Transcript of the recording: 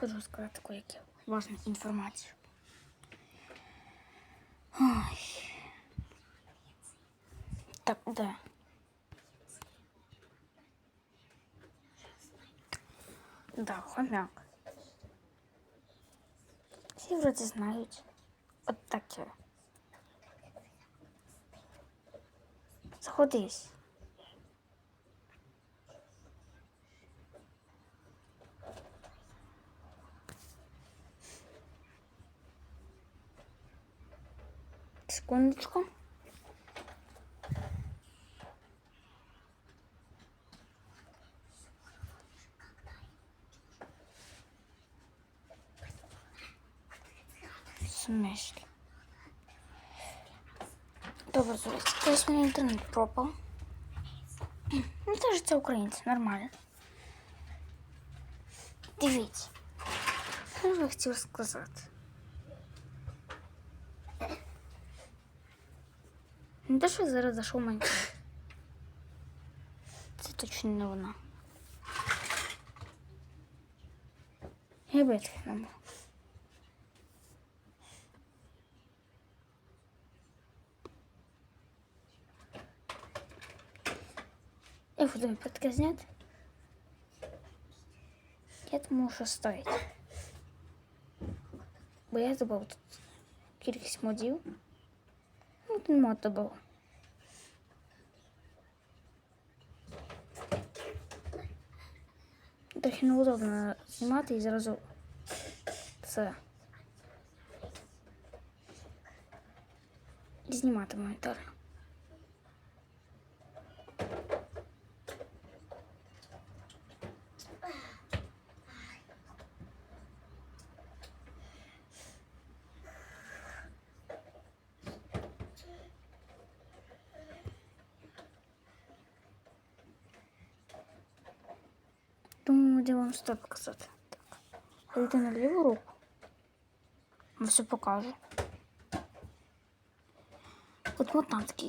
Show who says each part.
Speaker 1: Хочу розказати таку яку важну інформацію. Ой. Так, да. Да, хомяк. Всі вроді знають. От таке. Заходись. Секундочку. Смысле? Добре, зараз. Мене інтернет пропав. Ну, теж це українці, нормально. Дивіться. Що я хотів сказати? Не те, що я зараз зайшов в Майнкрафт. Це точно не вона. Я битві не був. Я буду подкаст снять. Я думаю, що стоїть. Бо я забув тут кількість модів. Ну, один мод добув. Трохи неудобно знімати і зразу це. Знімати моментально. Думаю, де вам що показати. Так. Ходите на ліву руку. Все покажу. От вот там такий